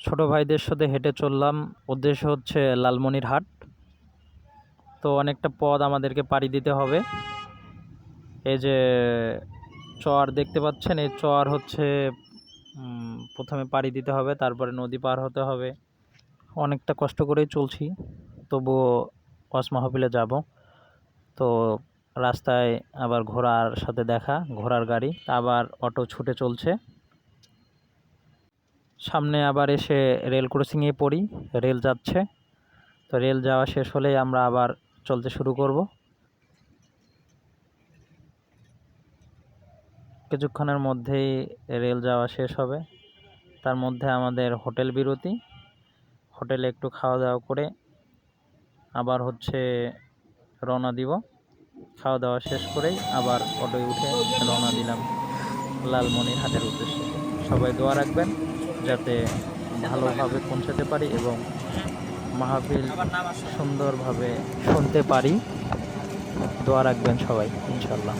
ছোট ভাইদের সাথে হেঁটে চললাম। উদ্দেশ্য হচ্ছে লালমনিরহাট। তো অনেকটা পথ আমাদেরকে পাড়ি দিতে হবে। এই যে চর দেখতে পাচ্ছেন, এই চর হচ্ছে প্রথমে পাড়ি দিতে হবে, তারপরে নদী পার হতে হবে। অনেকটা কষ্ট করেই চলছি, তবুও ওয়াস মাহফিলে যাব। তো রাস্তায় আবার ঘোড়ার সাথে দেখা, ঘোড়ার গাড়ি, আবার অটো ছুটে চলছে। সামনে আবার এসে রেল ক্রসিংয়ে পড়ি রেল যাচ্ছে। তো রেল যাওয়া শেষ হলেই আমরা আবার চলতে শুরু করব। কিছুক্ষণের মধ্যেই রেল যাওয়া শেষ হবে। তার মধ্যে আমাদের হোটেল বিরতি। হোটেলে একটু খাওয়া দাওয়া করে আবার হচ্ছে রওনা দিব। খাওয়া দাওয়া শেষ করেই আবার অটোয় উঠে রওনা দিলাম লালমনিরহাটের উদ্দেশ্যে। সবাই দোয়া রাখবেন। যাতে ভালোভাবে পৌঁছাতে পারি এবং মাহফিল সুন্দরভাবে শুনতে পারি। দোয়া রাখবেন সবাই ইনশাল্লাহ